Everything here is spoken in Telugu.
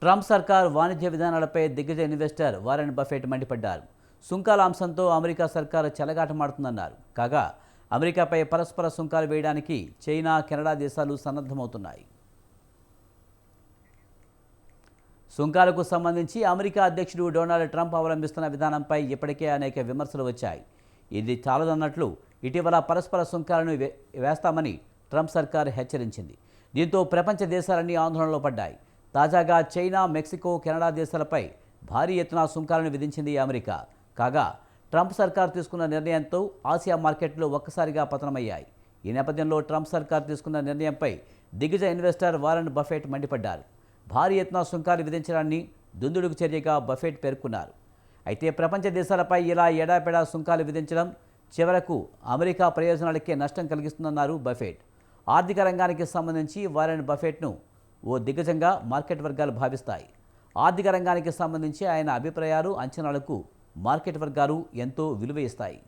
ట్రంప్ సర్కార్ వాణిజ్య విధానాలపై దిగ్గజ ఇన్వెస్టర్ వారెన్ బఫెట్ మండిపడ్డారు. సుంకాల అంశంతో అమెరికా సర్కారు చెలగాటమాడుతుందన్నారు. కాగా అమెరికాపై పరస్పర సుంకాలు వేయడానికి చైనా కెనడా దేశాలు సన్నద్ధమవుతున్నాయి. సుంకాలకు సంబంధించి అమెరికా అధ్యక్షుడు డొనాల్డ్ ట్రంప్ అవలంబిస్తున్న విధానంపై ఇప్పటికే అనేక విమర్శలు వచ్చాయి. ఇది చాలదన్నట్లు ఇటీవల పరస్పర సుంకాలను వే- వేస్తామని ట్రంప్ సర్కార్ హెచ్చరించింది. దీంతో ప్రపంచ దేశాలన్నీ ఆందోళనలో పడ్డాయి. తాజాగా చైనా మెక్సికో కెనడా దేశాలపై భారీ ఎత్తున సుంకాలను విధించింది అమెరికా. కాగా ట్రంప్ సర్కార్ తీసుకున్న నిర్ణయంతో ఆసియా మార్కెట్లు ఒక్కసారిగా పతనమయ్యాయి. ఈ నేపథ్యంలో ట్రంప్ సర్కార్ తీసుకున్న నిర్ణయంపై దిగ్గజ ఇన్వెస్టర్ వారన్ బఫెట్ మండిపడ్డారు. భారీ ఎత్తున సుంకాలు విధించడాన్ని దుందుడుకు చర్యగా బఫెట్ పేర్కొన్నారు. అయితే ప్రపంచ దేశాలపై ఇలా ఎడాపెడా సుంకాలు విధించడం చివరకు అమెరికా ప్రయోజనాలకే నష్టం కలిగిస్తుందన్నారు బఫెట్. ఆర్థిక రంగానికి సంబంధించి వారెన్ బఫెట్ను ఓ దిగ్గజంగా మార్కెట్ వర్గాలు భావిస్తాయి. ఆర్థిక రంగానికి సంబంధించి ఆయన అభిప్రాయాలు అంచనాలకు మార్కెట్ వర్గాలు ఎంతో విలువ ఇస్తాయి.